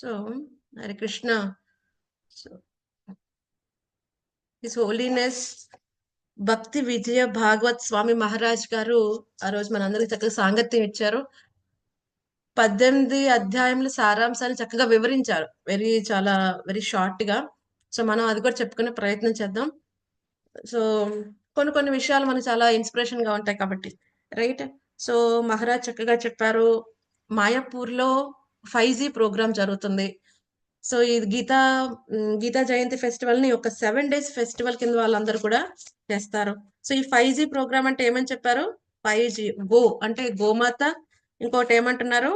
So Hare Krishna so his holiness Bhakti Vijaya Bhagavat స్వామి మహారాజ్ గారు ఆ రోజు మనందరికి చక్కగా సాంగత్యం ఇచ్చారు పద్దెనిమిది అధ్యాయంలో సారాంశాన్ని చక్కగా వివరించారు వెరీ చాలా వెరీ షార్ట్గా సో మనం అది కూడా చెప్పుకునే ప్రయత్నం చేద్దాం సో కొన్ని కొన్ని విషయాలు మనకు చాలా ఇన్స్పిరేషన్గా ఉంటాయి కాబట్టి రైట్ సో మహారాజ్ చక్కగా చెప్పారు మాయాపూర్లో ఫైవ్ జీ ప్రోగ్రామ్ జరుగుతుంది. సో ఈ గీతా గీతా జయంతి ఫెస్టివల్ని ఒక సెవెన్ డేస్ ఫెస్టివల్ కింద వాళ్ళందరూ కూడా చేస్తారు. సో ఈ ఫైవ్ జీ ప్రోగ్రామ్ అంటే ఏమని చెప్పారు? ఫైవ్ జీ గో అంటే గోమాత. ఇంకోటి ఏమంటున్నారు?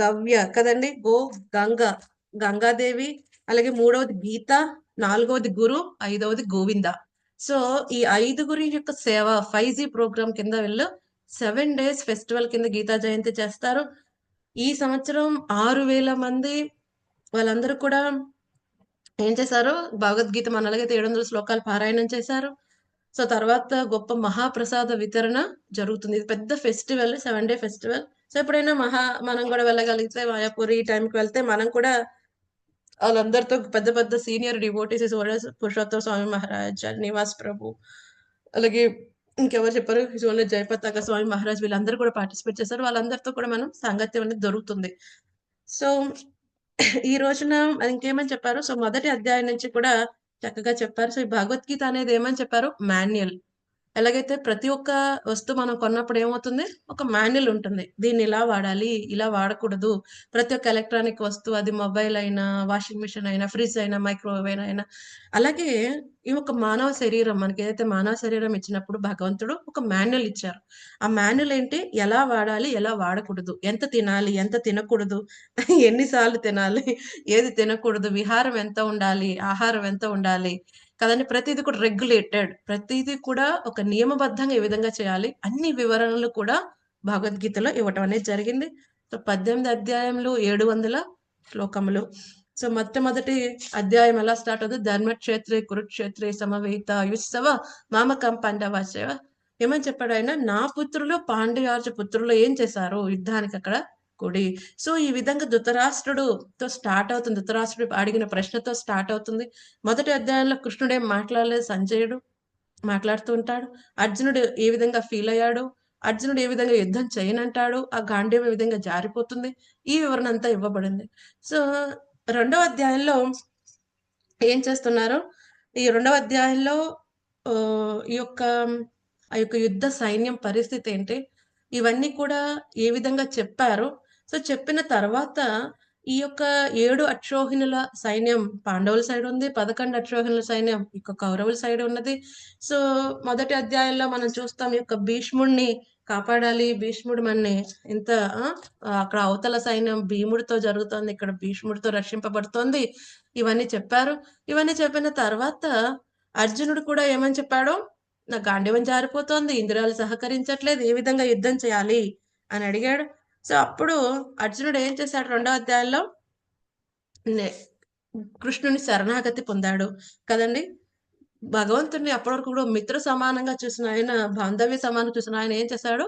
గవ్య కదండి గో గంగ గంగాదేవి. అలాగే మూడవది గీత నాలుగవది గురు ఐదవది గోవింద. సో ఈ ఐదుగురి యొక్క సేవ ఫైవ్ జీ ప్రోగ్రామ్ కింద వీళ్ళు సెవెన్ డేస్ ఫెస్టివల్ కింద గీతా జయంతి చేస్తారు. ఈ సంవత్సరం ఆరు వేల మంది వాళ్ళందరూ కూడా ఏం చేశారు? భగవద్గీత మనలాగైతే ఏడు వందల శ్లోకాలు పారాయణం చేశారు. సో తర్వాత గొప్ప మహాప్రసాద వితరణ జరుగుతుంది. ఇది పెద్ద festival seven day festival. So ఎప్పుడైనా మహా మనం కూడా వెళ్ళగలిగితే మాయాపూరి ఈ టైంకి వెళ్తే మనం కూడా వాళ్ళందరితో పెద్ద పెద్ద సీనియర్ డివోటీస్ పురుషోత్తమ స్వామి మహారాజ్ నివాస్ ప్రభు అలాగే ఇంకెవరు చెప్పారు. ఓన్లీ జయపతాక స్వామి మహారాజ్ వీళ్ళందరూ కూడా పార్టిసిపేట్ చేశారు వాళ్ళందరితో కూడా మనం సాంగత్యం అనేది దొరుకుతుంది సో ఈ రోజున ఇంకేమని చెప్పారు? సో మొదటి అధ్యాయం నుంచి కూడా చక్కగా చెప్పారు. సో ఈ భగవద్గీత అనేది ఏమని చెప్పారు? మాన్యువల్ ఎలాగైతే ప్రతి ఒక్క వస్తువు మనం కొన్నప్పుడు ఏమవుతుంది? ఒక మాన్యువల్ ఉంటుంది. దీన్ని ఇలా వాడాలి ఇలా వాడకూడదు. ప్రతి ఒక్క ఎలక్ట్రానిక్ వస్తువు అది మొబైల్ అయినా వాషింగ్ మిషన్ అయినా ఫ్రిడ్జ్ అయినా మైక్రోవేవ్ అయినా అలాగే ఈ ఒక మానవ శరీరం మనకి ఏదైతే మానవ శరీరం ఇచ్చినప్పుడు భగవంతుడు ఒక మాన్యువల్ ఇచ్చారు. ఆ మాన్యువల్ ఏంటి? ఎలా వాడాలి ఎలా వాడకూడదు? ఎంత తినాలి ఎంత తినకూడదు? ఎన్నిసార్లు తినాలి? ఏది తినకూడదు? విహారం ఎంత ఉండాలి? ఆహారం ఎంత ఉండాలి? కదండి? ప్రతిదీ కూడా రెగ్యులేటెడ్. ప్రతిదీ కూడా ఒక నియమబద్ధంగా ఏ విధంగా చేయాలి? అన్ని వివరణలు కూడా భగవద్గీతలో ఇవ్వటం అనేది జరిగింది. సో పద్దెనిమిది అధ్యాయంలో ఏడు వందల శ్లోకములు. సో మొట్టమొదటి అధ్యాయం ఎలా స్టార్ట్ అవుతుంది ధర్మక్షేత్రే కురుక్షేత్రే సమవేత యుత్సవ మామకం పండవాచవ ఏమని చెప్పాడు ఆయన? నా పుత్రులు పాండ్యార్జ పుత్రులు ఏం చేశారు? యుద్ధానికి అక్కడ కుడి సో ఈ విధంగా ధృతరాష్ట్రుడుతో స్టార్ట్ అవుతుంది. ధృతరాష్ట్రుడు అడిగిన ప్రశ్నతో స్టార్ట్ అవుతుంది. మొదటి అధ్యాయంలో కృష్ణుడే మాట్లాడలేదు సంజయుడు మాట్లాడుతూ ఉంటాడు. అర్జునుడు ఏ విధంగా ఫీల్ అయ్యాడు? అర్జునుడు ఏ విధంగా యుద్ధం చేయనంటాడు? ఆ గాంధీవం ఏ విధంగా జారిపోతుంది? ఈ వివరణ అంతా ఇవ్వబడింది. సో రెండవ అధ్యాయంలో ఏం చేస్తున్నారు? ఈ రెండవ అధ్యాయంలో ఈ యొక్క ఆ యొక్క యుద్ధ సైన్యం పరిస్థితి ఏంటి? ఇవన్నీ కూడా ఏ విధంగా చెప్పారు? సో చెప్పిన తర్వాత ఈ యొక్క ఏడు అక్షోహిణుల సైన్యం పాండవుల సైడ్ ఉంది పదకొండు అక్షోహిణుల సైన్యం ఇక కౌరవుల సైడ్ ఉన్నది. సో మొదటి అధ్యాయంలో మనం చూస్తాం ఈ యొక్క భీష్ముడిని కాపాడాలి. భీష్ముడు మన్ని ఇంత ఆ, అక్కడ అవతల సైన్యం భీముడితో జరుగుతోంది ఇక్కడ భీష్ముడితో రక్షింపబడుతోంది. ఇవన్నీ చెప్పారు. ఇవన్నీ చెప్పిన తర్వాత అర్జునుడు కూడా ఏమని చెప్పాడు? నా గాండివం జారిపోతోంది ఇంద్రాలు సహకరించట్లేదు ఏ విధంగా యుద్ధం చేయాలి? అని అడిగాడు. సో అప్పుడు అర్జునుడు ఏం చేశాడు? రెండో అధ్యాయంలో నే- కృష్ణుని శరణాగతి పొందాడు. కదండి? భగవంతుడిని అప్పటి వరకు కూడా మిత్ర సమానంగా చూసిన ఆయన బాంధవ్య సమానంగా చూసిన ఆయన ఏం చేశాడు?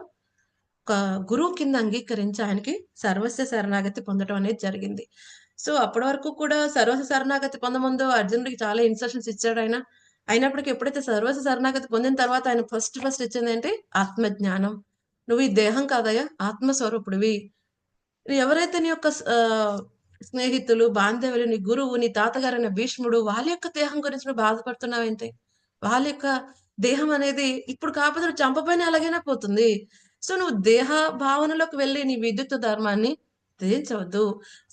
ఒక గురువు కింద అంగీకరించి ఆయనకి సర్వస్వ శరణాగతి పొందడం అనేది జరిగింది. సో అప్పటి వరకు కూడా సర్వస్వ శరణాగతి పొందముందు అర్జునుడికి చాలా ఇన్స్ట్రక్షన్స్ ఇచ్చాడు ఆయన. అయినప్పటికీ ఎప్పుడైతే సర్వస్వ శరణాగతి పొందిన తర్వాత ఆయన ఫస్ట్ ఫస్ట్ ఇచ్చింది ఏంటి? ఆత్మజ్ఞానం. నువ్వు ఈ దేహం కాదయ్యా ఆత్మస్వరూపుడివి. ఎవరైతే నీ యొక్క స్నేహితులు బాంధవ్యులు నీ గురువు నీ తాతగారైన భీష్ముడు వాళ్ళ యొక్క దేహం గురించి నువ్వు బాధపడుతున్నావేంటి వాళ్ళ యొక్క దేహం అనేది ఇప్పుడు కాకపోతే నువ్వు చంపపోయినా అలాగైనా పోతుంది. సో నువ్వు దేహ భావనలోకి వెళ్ళి నీ విద్యుత్ ధర్మాన్ని త్యజించవద్దు.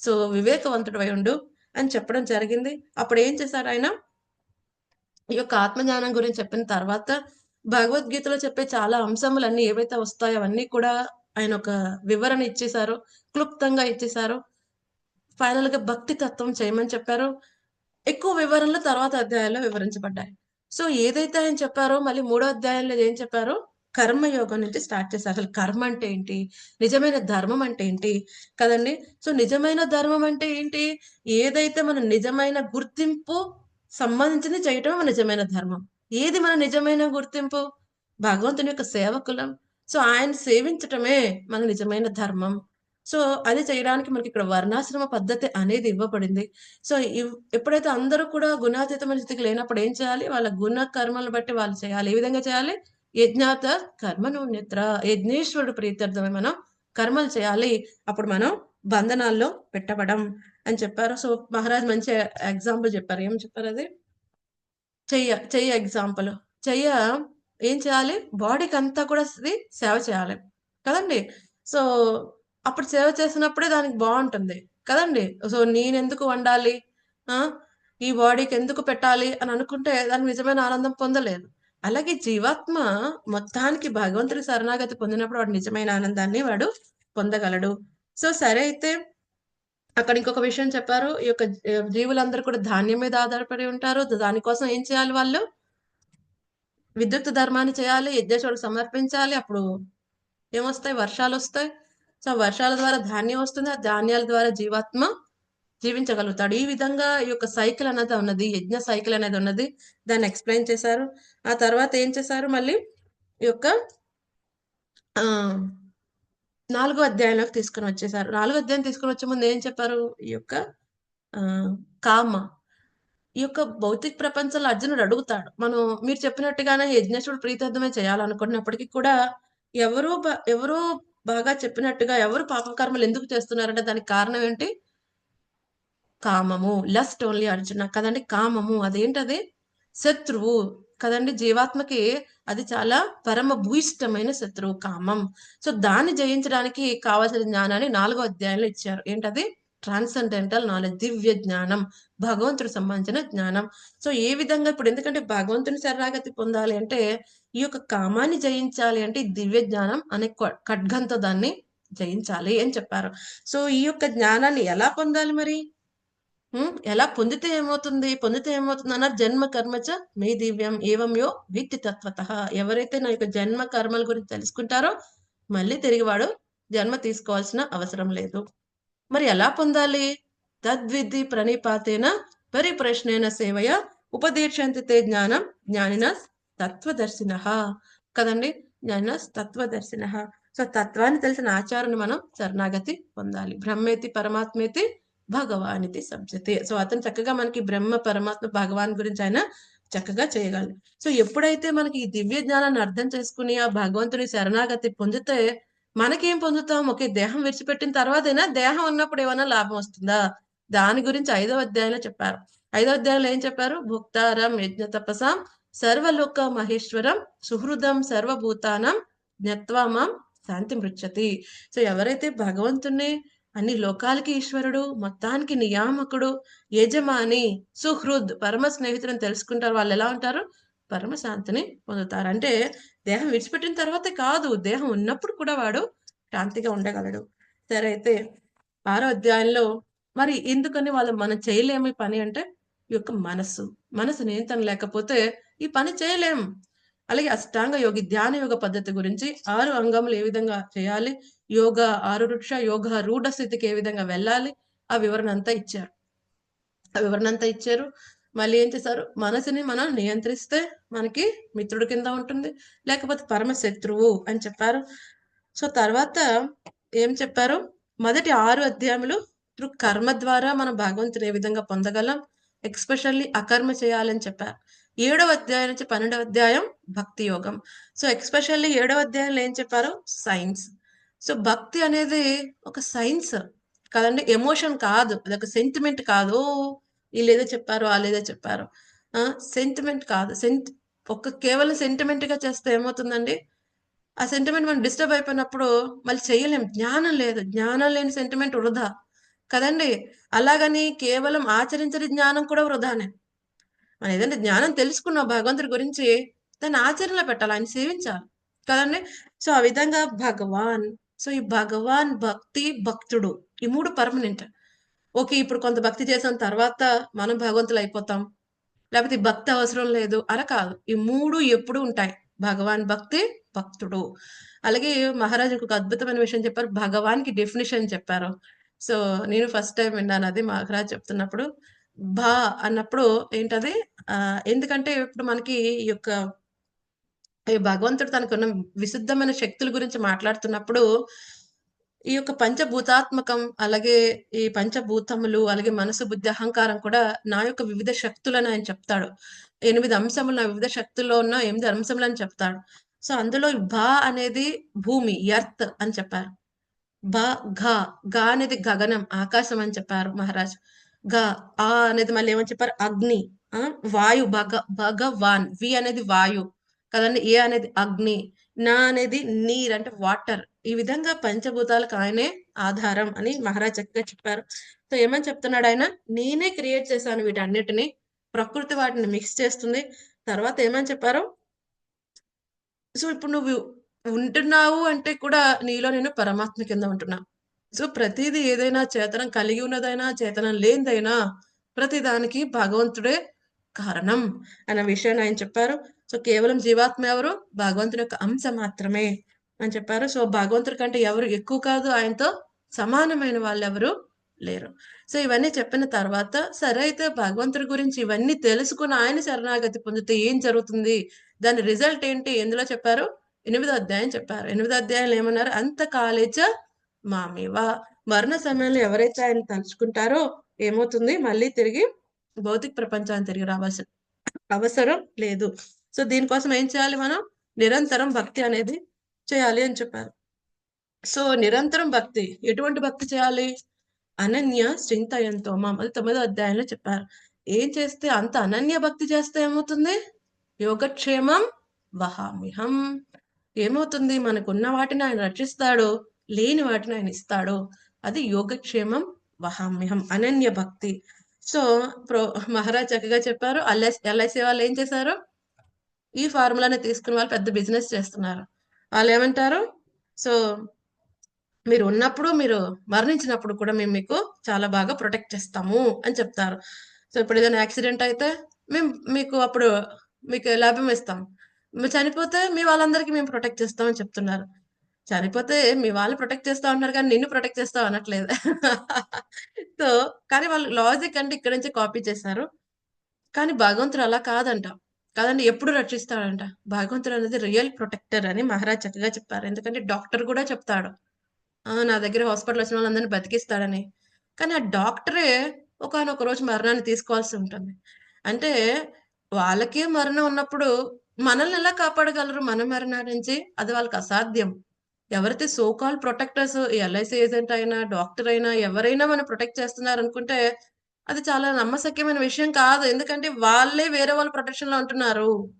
సో వివేకవంతుడు ఉండు అని చెప్పడం జరిగింది. అప్పుడు ఏం చేశారు ఆయన? ఈ యొక్క ఆత్మజ్ఞానం గురించి చెప్పిన తర్వాత భగవద్గీతలో చెప్పే చాలా అంశములన్నీ ఏవైతే వస్తాయో అవన్నీ కూడా ఆయన ఒక వివరణ ఇచ్చేశారు క్లుప్తంగా ఇచ్చేశారు. ఫైనల్గా భక్తి తత్వం చేయమని చెప్పారు. ఎక్కువ వివరణలు తర్వాత అధ్యాయాల్లో వివరించబడ్డాయి. సో ఏదైతే ఆయన చెప్పారో మళ్ళీ మూడో అధ్యాయంలో ఏం చెప్పారో? కర్మయోగం నుంచి స్టార్ట్ చేశారు. అసలు కర్మ అంటే ఏంటి? నిజమైన ధర్మం అంటే ఏంటి? కదండి? సో నిజమైన ధర్మం అంటే ఏంటి? ఏదైతే మన నిజమైన గుర్తింపు సంబంధించింది చేయటం మన నిజమైన ధర్మం. ఏది మన నిజమైన గుర్తింపు భగవంతుని యొక్క సేవకులం సో ఆయన సేవించటమే మన నిజమైన ధర్మం సో, అది చేయడానికి మనకి ఇక్కడ వర్ణాశ్రమ పద్ధతి అనేది ఇవ్వబడింది. సో, ఎప్పుడైతే అందరూ కూడా గుణాతీతమైన స్థితికి లేనప్పుడు ఏం చేయాలి? వాళ్ళ గుణ కర్మలను బట్టి వాళ్ళు చేయాలి. ఏ విధంగా చేయాలి? యజ్ఞాత కర్మణోన్యత్ర యజ్ఞేశ్వరుడు ప్రీత్యర్థమే మనం కర్మలు చేయాలి. అప్పుడు మనం బంధనాల్లో పెట్టబడం అని చెప్పారు. సో, మహారాజ్ మంచి ఎగ్జాంపుల్ చెప్పారు. ఏం చెప్పారు అది చెయ్య, చెయ్య ఎగ్జాంపుల్. చెయ్య ఏం చేయాలి? బాడీకి అంతా కూడా సేవ చేయాలి. కదండీ! సో, అప్పుడు సేవ చేసినప్పుడే దానికి బాగుంటుంది కదండీ! సో, నేనెందుకు వండాలి? ఈ బాడీకి ఎందుకు పెట్టాలి అని అనుకుంటే దాని నిజమైన ఆనందం పొందలేదు. అలాగే జీవాత్మ మొత్తానికి భగవంతుడి శరణాగతి పొందినప్పుడు వాడు నిజమైన ఆనందాన్ని వాడు పొందగలడు. సో, సరే అయితే అక్కడ ఇంకొక విషయం చెప్పారు. ఈ యొక్క జీవులందరూ కూడా ధాన్యం మీద ఆధారపడి ఉంటారు. దానికోసం ఏం చేయాలి వాళ్ళు? విద్యుత్ ధర్మాన్ని చేయాలి. యజ్ఞేశ్వరుడు సమర్పించాలి. అప్పుడు ఏమొస్తాయి? వర్షాలు వస్తాయి సో, వర్షాల ద్వారా ధాన్యం వస్తుంది. ఆ ధాన్యాల ద్వారా జీవాత్మ జీవించగలుగుతాడు. ఈ విధంగా ఈ యొక్క సైకిల్ అనేది ఉన్నది. యజ్ఞ సైకిల్ అనేది ఉన్నది. దాన్ని ఎక్స్‌ప్లెయిన్ చేశారు. ఆ తర్వాత ఏం చేశారు మళ్ళీ ఈ యొక్క నాలుగో అధ్యాయంలోకి తీసుకొనొచ్చేసారు. నాలుగో అధ్యాయం తీసుకొనొచ్చే ముందు ఏం చెప్పారు? ఈ యొక్క కామ ఈ యొక్క భౌతిక ప్రపంచంలో అర్జునుడు అడుగుతాడు. మనం మీరు చెప్పినట్టుగానే యజ్ఞేశ్వరుడు ప్రీతార్థమే చేయాలనుకున్నప్పటికీ కూడా ఎవరో బ ఎవరో బాగా చెప్పినట్టుగా ఎవరు పాపకర్మలు ఎందుకు చేస్తున్నారంటే దానికి కారణం ఏంటి? కామము. లస్ట్ ఓన్లీ అర్జున కదండి కామము. అదేంటది? శత్రువు. కదండీ! జీవాత్మకి అది చాలా పరమ భూయిష్టమైన శత్రువు కామం. సో, దాన్ని జయించడానికి కావాల్సిన జ్ఞానాన్ని నాలుగో అధ్యాయంలో ఇచ్చారు. ఏంటది? ట్రాన్సెండెంటల్ నాలెడ్జ్ దివ్య జ్ఞానం. భగవంతుడు సంబంధించిన జ్ఞానం. సో, ఏ విధంగా ఇప్పుడు ఎందుకంటే భగవంతుని శరణాగతి పొందాలి అంటే ఈ యొక్క కామాన్ని జయించాలి అంటే దివ్య జ్ఞానం అనే ఖడ్గంతో దాన్ని జయించాలి అని చెప్పారు. సో, ఈ యొక్క జ్ఞానాన్ని ఎలా పొందాలి మరి? ఎలా పొందితే ఏమవుతుంది? పొందితే ఏమవుతుందన్నారు? జన్మ కర్మచ మే దివ్యం ఏవం యో తత్వత తత్వతః. ఎవరైతే నా యొక్క జన్మ కర్మల గురించి తెలుసుకుంటారో మళ్ళీ తిరిగి వాడు జన్మ తీసుకోవాల్సిన అవసరం లేదు. మరి ఎలా పొందాలి? తద్విద్ధి ప్రణిపాతేన పరిప్రశ్నేన సేవయ ఉపదేశంతి జ్ఞానం జ్ఞానిన తత్వదర్శిన కదండి జ్ఞానిన తత్వదర్శిన సో, తత్వాన్ని తెలిసిన ఆచారాన్ని మనం శరణాగతి పొందాలి. బ్రహ్మేతి పరమాత్మేతి భగవానితి సభ్యతే. సో, అతను చక్కగా మనకి బ్రహ్మ, పరమాత్మ, భగవాన్ గురించి ఆయన చక్కగా చేయగలరు సో, ఎప్పుడైతే మనకి ఈ దివ్య జ్ఞానాన్ని అర్థం చేసుకుని ఆ భగవంతుని శరణాగతి పొందితే మనకేం పొందుతాం? ఓకే. దేహం విడిచిపెట్టిన తర్వాతైనా దేహం ఉన్నప్పుడు ఏమైనా లాభం వస్తుందా? దాని గురించి ఐదో అధ్యాయంలో చెప్పారు. ఐదో అధ్యాయంలో ఏం చెప్పారు? భుక్తారం యజ్ఞ తపసాం సర్వలోక మహేశ్వరం సుహృదం సర్వభూతానం జ్ఞత్వామం శాంతి శాంతిమృచ్చతి. సో, ఎవరైతే భగవంతుని అన్ని లోకాలకి ఈశ్వరుడు, మొత్తానికి నియామకుడు, యజమాని, సుహృద్ పరమ స్నేహితులను తెలుసుకుంటారు. వాళ్ళు ఎలా ఉంటారు? పరమ శాంతిని పొందుతారు. అంటే దేహం విడిచిపెట్టిన తర్వాత కాదు, దేహం ఉన్నప్పుడు కూడా వాడు శాంతిగా ఉండగలడు. సరే అయితే ఆరో అధ్యాయంలో మరి ఎందుకని వాళ్ళు మనం చేయలేము ఈ పని అంటే ఈ యొక్క మనస్సు. మనసు నియంత్రణ లేకపోతే ఈ పని చేయలేం. అలాగే అష్టాంగ యోగి ధ్యాన యోగ పద్ధతి గురించి ఆరు అంగములు ఏ విధంగా చేయాలి? యోగ ఆరురుక్ష యోగ రూఢ స్థితికి ఏ విధంగా వెళ్ళాలి? ఆ వివరణ అంతా ఇచ్చారు. ఆ వివరణ అంతా ఇచ్చారు. మళ్ళీ ఏం చేశారు? మనసుని మనం నియంత్రిస్తే మనకి మిత్రుడి కింద ఉంటుంది. లేకపోతే పరమ శత్రువు అని చెప్పారు. సో, తర్వాత ఏం చెప్పారు? మొదటి ఆరు అధ్యాయములు త్రూ కర్మ ద్వారా మనం భగవంతుని ఏ విధంగా పొందగలం? ఎక్స్పెషల్లీ అకర్మ చేయాలని చెప్పారు. ఏడవ అధ్యాయం నుంచి పన్నెండవ అధ్యాయం భక్తి యోగం. సో, ఎక్స్పెషల్లీ ఏడవ అధ్యాయంలో ఏం చెప్పారు? సైన్స్. సో, భక్తి అనేది ఒక సైన్స్ కదండి ఎమోషన్ కాదు. అదొక సెంటిమెంట్ కాదు. వీళ్ళు ఏదో చెప్పారు, వాళ్ళు ఏదో చెప్పారు. సెంటిమెంట్ కాదు. సెంట్ ఒక కేవలం సెంటిమెంట్‌గా చేస్తే ఏమవుతుందండి? ఆ సెంటిమెంట్ మనం డిస్టర్బ్ అయిపోయినప్పుడు మళ్ళీ చేయలేం. జ్ఞానం లేదు. జ్ఞానం లేని సెంటిమెంట్ వృధా. కదండీ! అలాగని కేవలం ఆచరించని జ్ఞానం కూడా వృధానే. మనం ఏదంటే జ్ఞానం తెలుసుకున్నాం భగవంతుడి గురించి దాన్ని ఆచరణలో పెట్టాలి. ఆయన సేవించాలి. కదండి సో, ఆ విధంగా భగవాన్. సో, ఈ భగవాన్, భక్తి, భక్తుడు ఈ మూడు పర్మనెంట్. ఓకే. ఇప్పుడు కొంత భక్తి చేసిన తర్వాత మనం భగవంతులు అయిపోతాం లేకపోతే భక్తి అవసరం లేదు అలా కాదు. ఈ మూడు ఎప్పుడు ఉంటాయి. భగవాన్ భక్తి, భక్తుడు. అలాగే మహారాజ్ ఇంకొక అద్భుతమైన విషయం చెప్పారు. భగవాన్‌కి డెఫినిషన్ చెప్పారు. సో, నేను ఫస్ట్ టైం విన్నాను అది మహారాజ్ చెప్తున్నప్పుడు. భా అన్నప్పుడు ఏంటది? ఎందుకంటే ఇప్పుడు మనకి ఈ యొక్క భగవంతుడు తనకున్న విశుద్ధమైన శక్తుల గురించి మాట్లాడుతున్నప్పుడు ఈ యొక్క పంచభూతాత్మకం అలాగే ఈ పంచభూతములు అలాగే మనసు బుద్ధి అహంకారం కూడా నా యొక్క వివిధ శక్తులను ఆయన చెప్తాడు. ఎనిమిది అంశములు నా వివిధ శక్తుల్లో ఉన్న ఎనిమిది అంశములు అని చెప్తాడు. సో అందులో భా అనేది భూమి ఎర్త్ అని చెప్పారు. బ ఘ ఘ అనేది గగనం ఆకాశం అని చెప్పారు మహారాజ్. గ ఆ అనేది మళ్ళీ ఏమని చెప్పారు? అగ్ని వాయు భగ భగవాన్ వి అనేది వాయు. కదండి? ఏ అనేది అగ్ని నా అనేది నీర్ అంటే వాటర్. ఈ విధంగా పంచభూతాలకు ఆయనే ఆధారం అని మహారాజ్ చక్కగా చెప్పారు. సో ఏమని చెప్తున్నాడు ఆయన? నేనే క్రియేట్ చేశాను వీటన్నిటిని. ప్రకృతి వాటిని మిక్స్ చేస్తుంది. తర్వాత ఏమని చెప్పారు? సో ఇప్పుడు నువ్వు ఉంటున్నావు అంటే కూడా నీలో నేను పరమాత్మ కింద ఉంటున్నా. సో ప్రతిదీ ఏదైనా చేతనం కలిగి ఉన్నదైనా చేతనం లేనిదైనా ప్రతి దానికి భగవంతుడే కారణం అన్న విషయాన్ని ఆయన చెప్పారు. సో కేవలం జీవాత్మ ఎవరు? భగవంతుని యొక్క అంశ మాత్రమే అని చెప్పారు. సో భగవంతుడి కంటే ఎవరు ఎక్కువ కాదు ఆయనతో సమానమైన వాళ్ళు ఎవరు లేరు. సో ఇవన్నీ చెప్పిన తర్వాత సరే అయితే భగవంతుడి గురించి ఇవన్నీ తెలుసుకుని ఆయన శరణాగతి పొందితే ఏం జరుగుతుంది? దాని రిజల్ట్ ఏంటి? ఎందులో చెప్పారు? ఎనిమిదో అధ్యాయం చెప్పారు. ఎనిమిదో అధ్యాయంలో ఏమన్నారు? అంత కాలేజ మామేవా. మరణ సమయంలో ఎవరైతే ఆయన తలుచుకుంటారో ఏమవుతుంది? మళ్ళీ తిరిగి భౌతిక ప్రపంచాన్ని తిరిగి రావాల్సిన అవసరం లేదు. సో దీనికోసం ఏం చేయాలి మనం? నిరంతరం భక్తి అనేది చేయాలి అని చెప్పారు. సో నిరంతరం భక్తి ఎటువంటి భక్తి చేయాలి? అనన్య శ్రింతయంతో మా అది తొమ్మిదో అధ్యాయంలో చెప్పారు. ఏం చేస్తే అంత అనన్య భక్తి చేస్తే ఏమవుతుంది? యోగక్షేమం వహామిహం ఏమవుతుంది? మనకున్న వాటిని ఆయన రక్షిస్తాడు లేని వాటిని ఆయన ఇస్తాడు. అది యోగక్షేమం వహామ్యహం అనన్య భక్తి. సో ప్రో మహారాజ్ చక్కగా చెప్పారు. ఎల్ఐసి వాళ్ళు ఏం చేశారు? ఈ ఫార్ములాని తీసుకుని వాళ్ళు పెద్ద బిజినెస్ చేస్తున్నారు. వాళ్ళు ఏమంటారు? సో మీరు ఉన్నప్పుడు మీరు మరణించినప్పుడు కూడా మేము మీకు చాలా బాగా ప్రొటెక్ట్ చేస్తాము అని చెప్తారు. సో ఇప్పుడు ఏదైనా యాక్సిడెంట్ అయితే మేము మీకు అప్పుడు మీకు లాభం ఇస్తాం. మీరు చనిపోతే మీ వాళ్ళందరికీ మేము ప్రొటెక్ట్ చేస్తామని చెప్తున్నారు. చనిపోతే మీ వాళ్ళు ప్రొటెక్ట్ చేస్తా ఉన్నారు కానీ నిన్ను ప్రొటెక్ట్ చేస్తాం అనట్లేదు. సో కానీ వాళ్ళు లాజిక్ అంటే ఇక్కడ నుంచి కాపీ చేశారు. కానీ భగవంతుడు అలా కాదంట. కాదండి ఎప్పుడు రక్షిస్తాడంట? భగవంతుడు అనేది రియల్ ప్రొటెక్టర్ అని మహారాజ్ చక్కగా చెప్పారు. ఎందుకంటే డాక్టర్ కూడా చెప్తాడు. ఆ, నా దగ్గర హాస్పిటల్ వచ్చిన వాళ్ళందరినీ బతికిస్తాడని. కానీ ఆ డాక్టరే ఒకనొక రోజు మరణాన్ని తీసుకోవాల్సి ఉంటుంది. అంటే వాళ్ళకే మరణం ఉన్నప్పుడు మనల్ని ఎలా కాపాడగలరు మన మరణాల నుంచి? అది వాళ్ళకి అసాధ్యం. ఎవరైతే so called protectors LIC agent అయినా డాక్టర్ అయినా ఎవరైనా మనం ప్రొటెక్ట్ చేస్తున్నారు అనుకుంటే అది చాలా నమ్మశక్యమైన విషయం కాదు. ఎందుకంటే వాళ్ళే వేరే వాళ్ళ ప్రొటెక్షన్లో ఉంటున్నారు.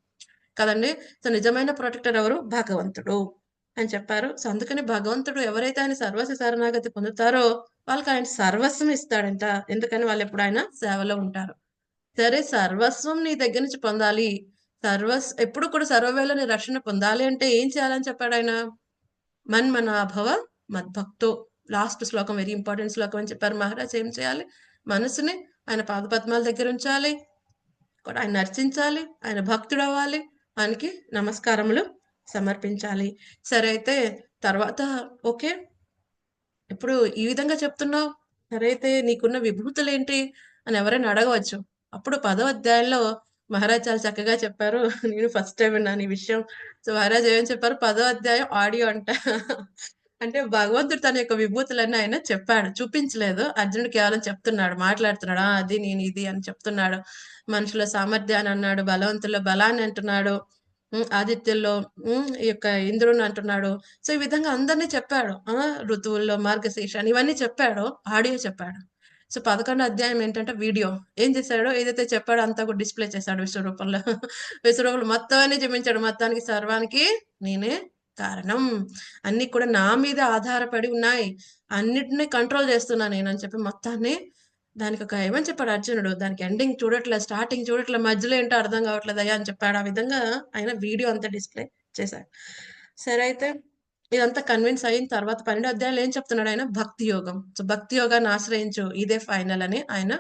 కదండి? సో నిజమైన ప్రొటెక్టర్ ఎవరు? భగవంతుడు అని చెప్పారు. సో అందుకని భగవంతుడు ఎవరైతే ఆయన సర్వస్వ శరణాగతి పొందుతారో వాళ్ళకి ఆయన సర్వస్వం ఇస్తాడంట. ఎందుకని? వాళ్ళు ఎప్పుడు ఆయన సేవలో ఉంటారు. సరే సర్వస్వం నీ దగ్గర నుంచి పొందాలి. సర్వస్ ఎప్పుడు కూడా సర్వవేళ నీ రక్షణ పొందాలి అంటే ఏం చేయాలని చెప్పాడు ఆయన? మన్మనాభవ మద్భక్తో. లాస్ట్ శ్లోకం వెరీ ఇంపార్టెంట్ శ్లోకం అని చెప్పారు. మహారాజ్ ఏం చేయాలి? మనసుని ఆయన పాదపద్మాల దగ్గర ఉంచాలి. ఆయన నర్చించాలి ఆయన భక్తుడు అవ్వాలి ఆయనకి నమస్కారములు సమర్పించాలి. సరే అయితే తర్వాత ఓకే. ఇప్పుడు ఈ విధంగా చెప్తున్నావు. సరే అయితే నీకున్న విభూతులు ఏంటి అని ఎవరైనా అడగవచ్చు. అప్పుడు పదో అధ్యాయంలో మహారాజ్ చాలా చక్కగా చెప్పారు. నేను ఫస్ట్ టైం విన్నాను ఈ విషయం. సో మహారాజ్ ఏమని చెప్పారు? పదో అధ్యాయం ఆడియో అంట. అంటే భగవంతుడు తన యొక్క విభూతులన్నీ ఆయన చెప్పాడు. చూపించలేదు. అర్జునుడు కేవలం చెప్తున్నాడు మాట్లాడుతున్నాడు. అది నేను ఇది అని చెప్తున్నాడు. మనుషుల సామర్థ్యాన్ని అన్నాడు బలవంతుల్లో బలాన్ని అంటున్నాడు ఆదిత్యుల్లో ఈ యొక్క ఇంద్రుని అంటున్నాడు. సో ఈ విధంగా అందరినీ చెప్పాడు. ఆ ఋతువుల్లో మార్గశీర్షాన్ని ఇవన్నీ చెప్పాడు ఆడియో చెప్పాడు. సో పదకొండు అధ్యాయం ఏంటంటే వీడియో. ఏం చేశాడో? ఏదైతే చెప్పాడో అంతా కూడా డిస్ప్లే చేశాడు విశ్వరూపంలో. విశ్వరూపంలో మొత్తం అన్ని చూపించాడు. మొత్తానికి సర్వానికి నేనే కారణం. అన్ని కూడా నా మీద ఆధారపడి ఉన్నాయి. అన్నిటిని కంట్రోల్ చేస్తున్నా నేను అని చెప్పి మొత్తాన్ని దానికి ఒక ఏమని చెప్పాడు అర్జునుడు? దానికి ఎండింగ్ చూడట్లేదు స్టార్టింగ్ చూడట్లేదు మధ్యలో ఏంటో అర్థం కావట్లేదు అయ్యా అని చెప్పాడు. ఆ విధంగా ఆయన వీడియో అంతా డిస్ప్లే చేశాడు. సరే అయితే ఇదంతా కన్విన్స్ అయిన తర్వాత పన్నెండు అధ్యాయులు ఏం చెప్తున్నాడు ఆయన? భక్తి యోగం. సో భక్తి యోగాన్ని ఆశ్రయించు. ఇదే ఫైనల్ అని ఆయన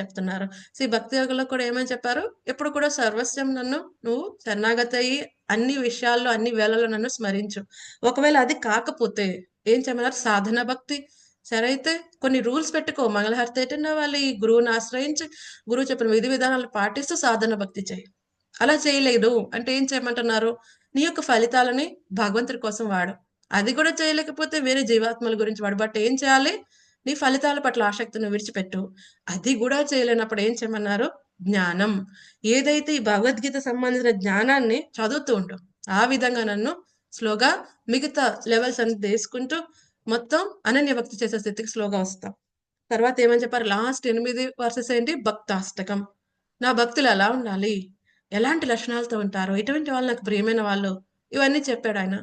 చెప్తున్నారు. శ్రీ భక్తి యోగంలో కూడా ఏమని చెప్పారు? ఎప్పుడు కూడా సర్వస్వం నన్ను నువ్వు శరణాగత అయ్యి అన్ని విషయాల్లో అన్ని వేళల్లో నన్ను స్మరించు. ఒకవేళ అది కాకపోతే ఏం చేయమన్నారు సాధన భక్తి. సరే అయితే కొన్ని రూల్స్ పెట్టుకో. మంగళహారతి ఏంటన్నా వాళ్ళు ఈ గురువుని ఆశ్రయించి గురువు చెప్పిన విధి విధానాలు పాటిస్తూ సాధన భక్తి చేయి. అలా చేయలేదు. అంటే ఏం చేయమంటున్నారు? నీ యొక్క ఫలితాలని భగవంతుడి కోసం వాడు. అది కూడా చేయలేకపోతే వేరే జీవాత్మల గురించి వాడు. బట్ ఏం చేయాలి? నీ ఫలితాల పట్ల ఆసక్తిని విడిచిపెట్టు. అది కూడా చేయలేనప్పుడు ఏం చేయమన్నారు? జ్ఞానం. ఏదైతే ఈ భగవద్గీత సంబంధించిన జ్ఞానాన్ని చదువుతూ ఉంటాం ఆ విధంగా నన్ను స్లోగా మిగతా లెవెల్స్ అన్ని తీసుకుంటూ మొత్తం అనన్య భక్తి చేసే స్థితికి స్లోగా వస్తాం. తర్వాత ఏమని చెప్పారు? లాస్ట్ ఎనిమిది వర్సెస్ ఏంటి? భక్తాష్టకం. నా భక్తులు ఎలా ఉండాలి? ఎలాంటి లక్షణాలతో ఉంటారు? ఎటువంటి వాళ్ళు నాకు ప్రియమైన వాళ్ళు. ఇవన్నీ చెప్పాడు ఆయన.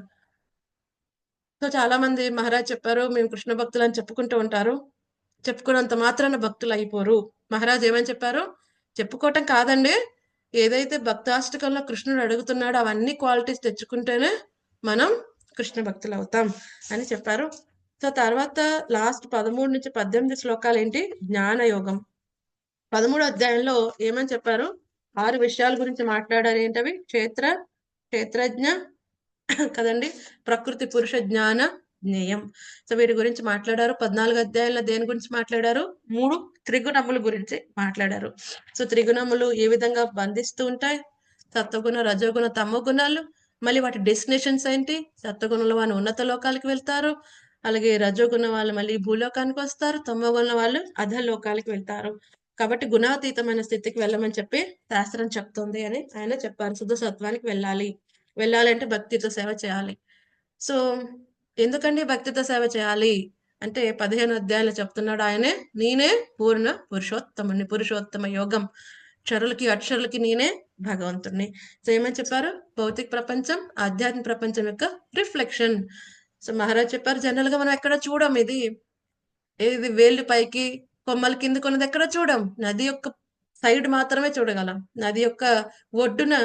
సో చాలా మంది మహారాజ్ చెప్పారు మేము కృష్ణ భక్తులు అని చెప్పుకుంటూ ఉంటారు. చెప్పుకున్నంత మాత్రాన భక్తులు అయిపోరు. మహారాజ్ ఏమని చెప్పారు? చెప్పుకోవటం కాదండి. ఏదైతే భక్తాష్టకంలో కృష్ణుడు అడుగుతున్నాడో అవన్నీ క్వాలిటీస్ తెచ్చుకుంటేనే మనం కృష్ణ భక్తులు అవుతాం అని చెప్పారు. సో తర్వాత లాస్ట్ పదమూడు నుంచి పద్దెనిమిది శ్లోకాలు ఏంటి? జ్ఞాన యోగం పదమూడు అధ్యాయంలో ఏమని చెప్పారు? ఆరు విషయాల గురించి మాట్లాడారు ఏంటవి? క్షేత్ర క్షేత్రజ్ఞ కదండి? ప్రకృతి పురుష జ్ఞాన జ్ఞేయం సో వీటి గురించి మాట్లాడారు. పద్నాలుగు అధ్యాయంలో దేని గురించి మాట్లాడారు? మూడు త్రిగుణముల గురించి మాట్లాడారు. సో త్రిగుణములు ఏ విధంగా బంధిస్తూ ఉంటాయి? సత్వగుణ రజోగుణ తమ గుణాలు మళ్ళీ వాటి డెస్టినేషన్స్ ఏంటి? సత్వగుణంలో వాళ్ళు ఉన్నత లోకాలకు వెళ్తారు. అలాగే రజోగుణ వాళ్ళు మళ్ళీ భూలోకానికి వస్తారు. తమో గుణ వాళ్ళు అధ లోకాలకు వెళ్తారు. కాబట్టి గుణాతీతమైన స్థితికి వెళ్ళమని చెప్పి శాస్త్రం చెప్తుంది అని ఆయన చెప్పారు. శుద్ధ సత్వానికి వెళ్ళాలి. వెళ్ళాలంటే భక్తితో సేవ చేయాలి. సో ఎందుకండి భక్తితో సేవ చేయాలి? అంటే పదిహేను అధ్యాయులు చెప్తున్నాడు ఆయనే నేనే పూర్ణ పురుషోత్తముని పురుషోత్తమ యోగం. క్షరులకి అక్షరులకి నేనే భగవంతుడిని సో ఏమని చెప్పారు? భౌతిక ప్రపంచం ఆధ్యాత్మిక ప్రపంచం యొక్క రిఫ్లెక్షన్. సో మహారాజ్ చెప్పారు జనరల్గా మనం ఎక్కడ చూడం ఇది? ఇది వేళ్ళు పైకి కొమ్మల కింద కొన్నది ఎక్కడ చూడం? నది యొక్క సైడ్ మాత్రమే చూడగలం. నది యొక్క ఒడ్డున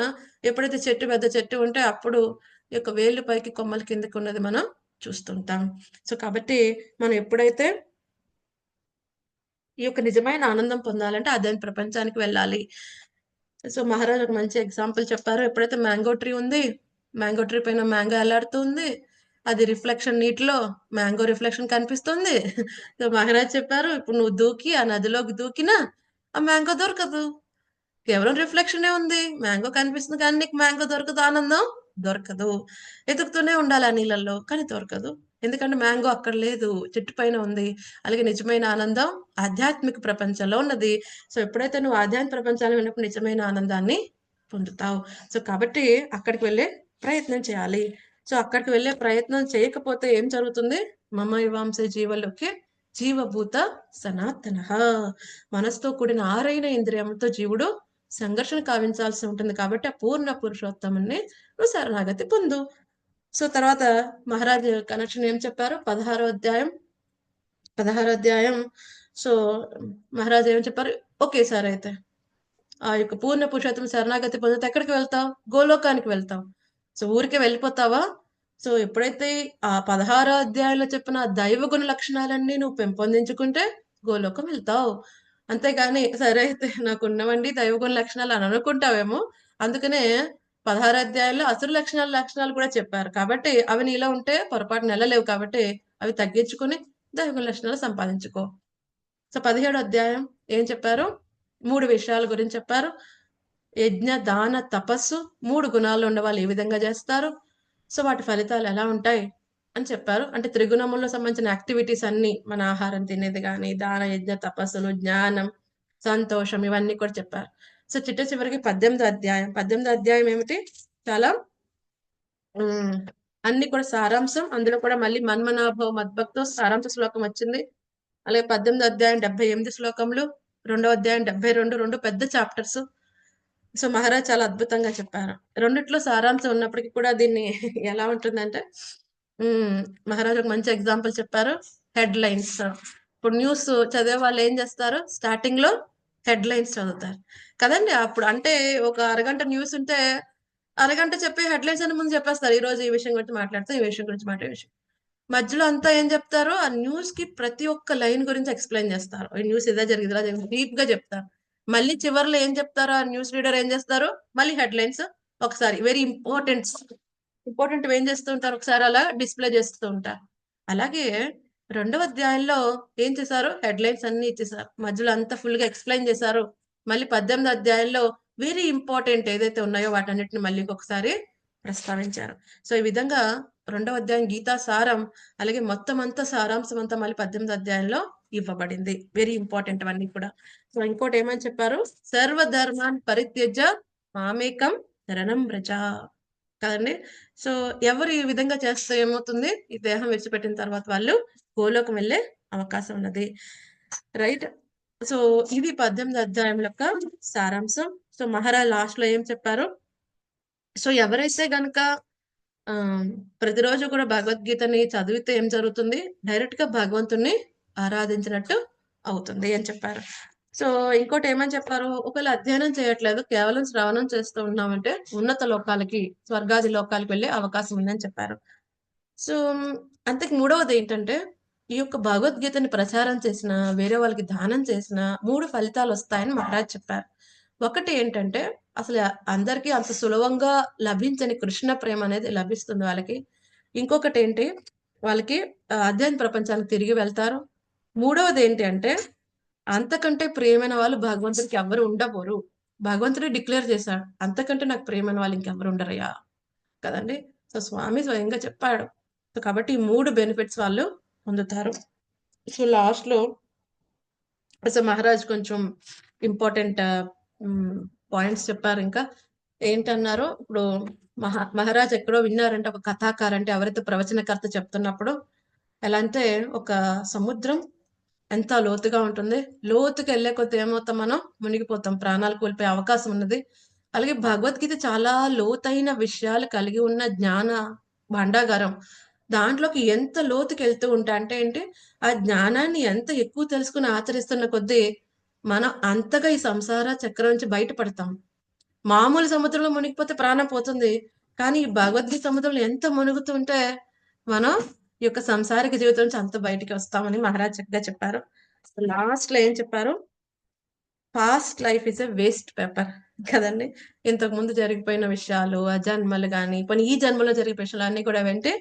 ఎప్పుడైతే చెట్టు పెద్ద చెట్టు ఉంటే అప్పుడు యొక్క వేళ్ళు పైకి కొమ్మల కిందకి ఉన్నది మనం చూస్తుంటాం. సో కాబట్టి మనం ఎప్పుడైతే ఈ యొక్క నిజమైన ఆనందం పొందాలంటే అదే ప్రపంచానికి వెళ్ళాలి. సో మహారాజ్ ఒక మంచి ఎగ్జాంపుల్ చెప్పారు. ఎప్పుడైతే మ్యాంగో ట్రీ ఉంది మ్యాంగో ట్రీ పైన మ్యాంగో ఎలాడుతుంది అది రిఫ్లెక్షన్ నీటిలో మ్యాంగో రిఫ్లెక్షన్ కనిపిస్తుంది. సో మహారాజ్ చెప్పారు ఇప్పుడు నువ్వు దూకి ఆ నదిలోకి దూకినా ఆ మ్యాంగో దొరకదు. కేవలం రిఫ్లెక్షనే ఉంది. మ్యాంగో కనిపిస్తుంది కానీ నీకు మ్యాంగో దొరకదు ఆనందం? దొరకదు. ఎదుగుతూనే ఉండాలి ఆ నీళ్ళల్లో కానీ దొరకదు. ఎందుకంటే మ్యాంగో అక్కడ లేదు. చెట్టు పైన ఉంది. అలాగే నిజమైన ఆనందం ఆధ్యాత్మిక ప్రపంచంలో ఉన్నది. సో ఎప్పుడైతే నువ్వు ఆధ్యాత్మిక ప్రపంచాన్ని విన్నప్పుడు నిజమైన ఆనందాన్ని పొందుతావు. సో కాబట్టి అక్కడికి వెళ్ళే ప్రయత్నం చేయాలి. సో అక్కడికి వెళ్ళే ప్రయత్నం చేయకపోతే ఏం జరుగుతుంది? మమ ఇవాంస జీవలోకి జీవభూత సనాతన. మనసుతో కూడిన ఆరైన ఇంద్రియంతో జీవుడు సంఘర్షణ కావించాల్సి ఉంటుంది కాబట్టి ఆ పూర్ణ పురుషోత్తముని నువ్వు శరణాగతి పొందు. సో తర్వాత మహారాజ్ కనెక్షన్ ఏం చెప్పారు? పదహారో అధ్యాయం. పదహారో అధ్యాయం. సో మహారాజ్ ఏం చెప్పారు? ఒకేసారి అయితే. ఆ యొక్క పూర్ణ పురుషోత్తమ శరణాగతి పొందితే ఎక్కడికి వెళ్తావు? గోలోకానికి వెళ్తావు. సో ఊరికే వెళ్ళిపోతావా? సో ఎప్పుడైతే ఆ పదహారో అధ్యాయంలో చెప్పిన దైవ దైవగుణ లక్షణాలన్నీ నువ్వు పెంపొందించుకుంటే గోలోకం వెళ్తావు. అంతేగాని సరే అయితే నాకు ఉన్నవండి దైవగుణ లక్షణాలు అని అనుకుంటావేమో. అందుకనే పదహారు అధ్యాయంలో అసురు లక్షణాల లక్షణాలు కూడా చెప్పారు. కాబట్టి అవి నీలో ఉంటే పొరపాటు నెలలేవు కాబట్టి అవి తగ్గించుకొని దైవగుణ లక్షణాలు సంపాదించుకో. సో పదిహేడు అధ్యాయం ఏం చెప్పారు? మూడు విషయాల గురించి చెప్పారు. యజ్ఞ దాన తపస్సు మూడు గుణాలు ఉన్న వాళ్ళు ఏ విధంగా చేస్తారు? సో వాటి ఫలితాలు ఎలా ఉంటాయి అని చెప్పారు. అంటే త్రిగుణముల్లో సంబంధించిన యాక్టివిటీస్ అన్ని మన ఆహారం తినేది కానీ దాన యజ్ఞ తపస్సులు జ్ఞానం సంతోషం ఇవన్నీ కూడా చెప్పారు. సో చిట్ట చివరికి పద్దెనిమిది అధ్యాయం. పద్దెనిమిది అధ్యాయం ఏమిటి? చాలా అన్ని కూడా సారాంశం. అందులో కూడా మళ్ళీ మన్మనాభవ మద్భక్తో సారాంశ శ్లోకం వచ్చింది. అలాగే పద్దెనిమిది అధ్యాయం డెబ్బై ఎనిమిది శ్లోకములు రెండో అధ్యాయం డెబ్బై రెండు రెండు పెద్ద చాప్టర్స్ సో మహారాజ్ చాలా అద్భుతంగా చెప్పారు. రెండిట్లో సారాంశం ఉన్నప్పటికీ కూడా దీన్ని ఎలా ఉంటుందంటే మహారాజ్ ఒక మంచి ఎగ్జాంపుల్ చెప్పారు. హెడ్ లైన్స్ ఇప్పుడు న్యూస్ చదివే వాళ్ళు ఏం చేస్తారు? స్టార్టింగ్లో హెడ్ లైన్స్ చదువుతారు. కదండి? అప్పుడు అంటే ఒక అరగంట న్యూస్ ఉంటే అరగంట చెప్పే హెడ్ లైన్స్ అని ముందు చెప్పేస్తారు. ఈ రోజు ఈ విషయం గురించి మాట్లాడతాం ఈ విషయం గురించి మాట్లాడే విషయం. మధ్యలో అంతా ఏం చెప్తారు? ఆ న్యూస్కి ప్రతి ఒక్క లైన్ గురించి ఎక్స్ప్లెయిన్ చేస్తారు. ఈ న్యూస్ ఇదే జరిగింది ఇలా జరిగింది డీప్గా చెప్తారు. మళ్ళీ చివరిలో ఏం చెప్తారు? ఆ న్యూస్ రీడర్ ఏం చేస్తారు? మళ్ళీ హెడ్లైన్స్ ఒకసారి వెరీ ఇంపార్టెంట్ ఇంపార్టెంట్ ఏం చేస్తూ ఉంటారు? ఒకసారి అలా డిస్ప్లే చేస్తూ ఉంటారు. అలాగే రెండవ అధ్యాయంలో ఏం చేశారు? హెడ్లైన్స్ అన్ని ఇచ్చేసారు మధ్యలో అంతా ఫుల్గా ఎక్స్ప్లెయిన్ చేశారు. మళ్ళీ పద్దెనిమిది అధ్యాయంలో వెరీ ఇంపార్టెంట్ ఏదైతే ఉన్నాయో వాటన్నిటిని మళ్ళీ ఇంకొకసారి ప్రస్తావించారు. సో ఈ విధంగా రెండవ అధ్యాయం గీతా సారం అలాగే మొత్తం అంతా సారాంశం అంతా మళ్ళీ పద్దెనిమిది అధ్యాయంలో ఇవ్వబడింది. వెరీ ఇంపార్టెంట్ అవన్నీ కూడా. సో ఇంకోటి ఏమని చెప్పారు? సర్వధర్మాన్ పరిత్యజ మామేకం శరణం వ్రజ. కదండి? సో ఎవరు ఈ విధంగా చేస్తే ఏమవుతుంది? ఈ దేహం విడిచిపెట్టిన తర్వాత వాళ్ళు గోలోకం వెళ్ళే అవకాశం ఉన్నది. రైట్ సో ఇది పద్దెనిమిది అధ్యాయం యొక్క సారాంశం. సో మహారాజ్ లాస్ట్లో ఏం చెప్పారు? సో ఎవరైతే గనక ఆ ప్రతిరోజు కూడా భగవద్గీతని చదివితే ఏం జరుగుతుంది? డైరెక్ట్గా భగవంతుణ్ణి ఆరాధించినట్టు అవుతుంది అని చెప్పారు. సో ఇంకోటి ఏమని చెప్పారు? ఒకవేళ అధ్యయనం చేయట్లేదు కేవలం శ్రవణం చేస్తూ ఉన్నామంటే ఉన్నత లోకాలకి స్వర్గాది లోకాలకు వెళ్ళే అవకాశం ఉందని చెప్పారు. సో అంతకు మూడవది ఏంటంటే ఈ యొక్క భగవద్గీతని ప్రచారం చేసిన వేరే వాళ్ళకి దానం చేసిన మూడు ఫలితాలు వస్తాయని మహారాజ్ చెప్పారు. ఒకటి ఏంటంటే అసలు అందరికీ అంత సులభంగా లభించని కృష్ణ ప్రేమ అనేది లభిస్తుంది వాళ్ళకి. ఇంకొకటి ఏంటి? వాళ్ళకి అధ్యయన ప్రపంచానికి తిరిగి వెళ్తారు. మూడవది ఏంటి అంటే అంతకంటే ప్రియమైన వాళ్ళు భగవంతుడికి ఎవరు ఉండబోరు? భగవంతుడే డిక్లేర్ చేశాడు అంతకంటే నాకు ప్రేమైన వాళ్ళు ఇంకెవరు ఉండరయ్యా? కదండి? సో స్వామి స్వయంగా చెప్పాడు. సో కాబట్టి ఈ మూడు బెనిఫిట్స్ వాళ్ళు పొందుతారు. సో లాస్ట్లో సో మహారాజ్ కొంచెం ఇంపార్టెంట్ పాయింట్స్ చెప్పారు. ఇంకా ఏంటన్నారు ఇప్పుడు మహా మహారాజ్ ఎక్కడో విన్నారంటే ఒక కథాకారు అంటే ఎవరైతే ప్రవచనకర్త చెప్తున్నప్పుడు ఎలా అంటే ఒక సముద్రం ఎంత లోతుగా ఉంటుంది. లోతుకి వెళ్ళే కొద్ది ఏమవుతాం మనం? మునిగిపోతాం. ప్రాణాలు కోల్పోయే అవకాశం ఉన్నది. అలాగే భగవద్గీత చాలా లోతైన విషయాలు కలిగి ఉన్న జ్ఞాన భాండాగారం. దాంట్లోకి ఎంత లోతుకి వెళ్తూ ఉంటా అంటే ఏంటి? ఆ జ్ఞానాన్ని ఎంత ఎక్కువ తెలుసుకుని ఆచరిస్తున్న కొద్దీ మనం అంతగా ఈ సంసార చక్రం నుంచి బయటపడతాం. మామూలు సముద్రంలో మునిగిపోతే ప్రాణం పోతుంది. కానీ ఈ భగవద్గీత సముద్రంలో ఎంత మునుగుతుంటే మనం ఈ యొక్క సంసారిక జీవితం నుంచి అంత బయటికి వస్తామని మహారాజ్ చక్కగా చెప్పారు. లాస్ట్లో ఏం చెప్పారు? Past life is a waste paper కదండి. ఇంతకు ముందు జరిగిపోయిన విషయాలు ఆ జన్మలు కానీ పోనీ ఈ జన్మలో జరిగే విషయాలు అన్ని కూడా వెంటే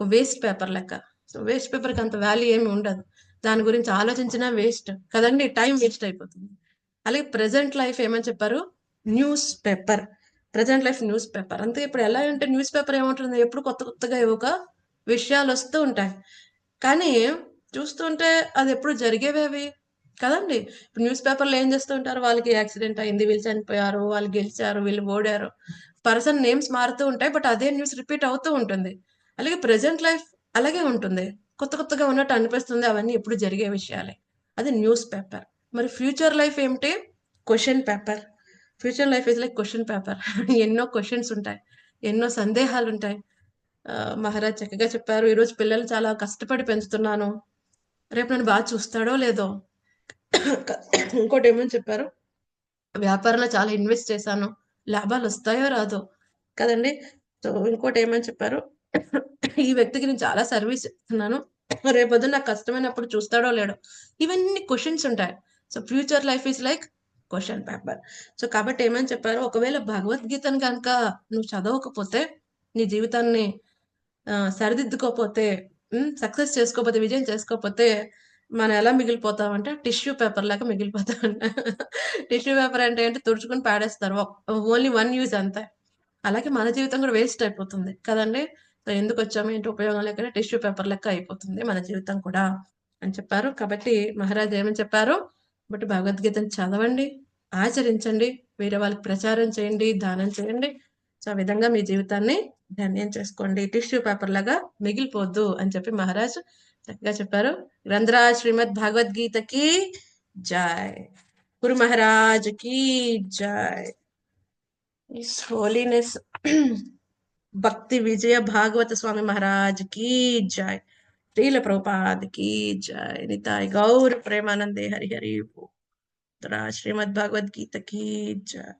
ఒక వేస్ట్ పేపర్ లెక్క. సో వేస్ట్ పేపర్కి అంత వాల్యూ ఏమి ఉండదు. దాని గురించి ఆలోచించినా వేస్ట్ కదండి. టైం వేస్ట్ అయిపోతుంది. అలాగే ప్రజెంట్ లైఫ్ ఏమని చెప్పారు? Newspaper present life newspaper అంతే ఇప్పుడు ఎలా అంటే న్యూస్ పేపర్ ఏమంటుంది? ఎప్పుడు కొత్త కొత్తగా ఒక విషయాలు వస్తూ ఉంటాయి. కానీ చూస్తుంటే అది ఎప్పుడు జరిగేవేవి? కదండి. ఇప్పుడు న్యూస్ పేపర్లో ఏం చేస్తూ ఉంటారు? వాళ్ళకి యాక్సిడెంట్ అయింది వీళ్ళు చనిపోయారు వాళ్ళు గెలిచారు వీళ్ళు ఓడారు. పర్సన్ నేమ్స్ మారుతూ ఉంటాయి బట్ అదే న్యూస్ రిపీట్ అవుతూ ఉంటుంది. అలాగే ప్రజెంట్ లైఫ్ అలాగే ఉంటుంది. కొత్త కొత్తగా ఉన్నట్టు అనిపిస్తుంది అవన్నీ ఎప్పుడు జరిగే విషయాలే. అది న్యూస్ పేపర్. మరి ఫ్యూచర్ లైఫ్ ఏమిటి? Question paper. Future life is like question paper. ఎన్నో క్వశ్చన్స్ ఉంటాయి ఎన్నో సందేహాలు ఉంటాయి మహారాజ్ చక్కగా చెప్పారు ఈరోజు పిల్లలు చాలా కష్టపడి పెంచుతున్నాను. రేపు నన్ను బాగా చూస్తాడో లేదో? ఇంకోటి ఏమని చెప్పారు? వ్యాపారంలో చాలా ఇన్వెస్ట్ చేశాను. లాభాలు వస్తాయో రాదో? కదండి. సో ఇంకోటి ఏమని చెప్పారు? ఈ వ్యక్తికి నేను చాలా సర్వీస్ ఇస్తున్నాను. రేపొద్దు నాకు కష్టమైనప్పుడు చూస్తాడో లేడో? ఇవన్నీ క్వశ్చన్స్ ఉంటాయి. So future life is like question paper. So కాబట్టి ఏమని చెప్పారు? ఒకవేళ భగవద్గీతను కనుక నువ్వు చదవకపోతే నీ జీవితాన్ని సరిదిద్దుకోపోతే సక్సెస్ చేసుకోకపోతే విజయం చేసుకోకపోతే మనం ఎలా మిగిలిపోతామంటే టిష్యూ పేపర్ లాగా మిగిలిపోతామంట టిష్యూ పేపర్ అంటే ఏంటి? తుడుచుకుని పాడేస్తారు. ఓన్లీ వన్ యూజ్ అంతే. అలాగే మన జీవితం కూడా వేస్ట్ అయిపోతుంది. కదండి? ఎందుకు వచ్చాము? ఏంటి ఉపయోగం లేకుండా టిష్యూ పేపర్ లెక్క అయిపోతుంది మన జీవితం కూడా అని చెప్పారు. కాబట్టి మహారాజ్ ఏమని చెప్పారు? బట్ భగవద్గీతను చదవండి ఆచరించండి వేరే వాళ్ళకి ప్రచారం చేయండి దానం చేయండి. సో ఆ విధంగా మీ జీవితాన్ని దాన్ని ఏం చేసుకోండి. టిష్యూ పేపర్ లాగా మిగిలిపోద్దు అని చెప్పి మహారాజ్ చక్కగా చెప్పారు. గ్రంథరాజ్ శ్రీమద్ భగవద్గీతకి జాయ్ గురు మహారాజుకి జాయ్ హోలీనెస్ భక్తి విజయ భాగవత స్వామి మహారాజుకి జాయ్ శ్రీల ప్రభుపాద్ జాయ్ నితాయ్ గౌర ప్రేమానందే హరి హరి. శ్రీమద్ భగవద్గీతకి జాయ్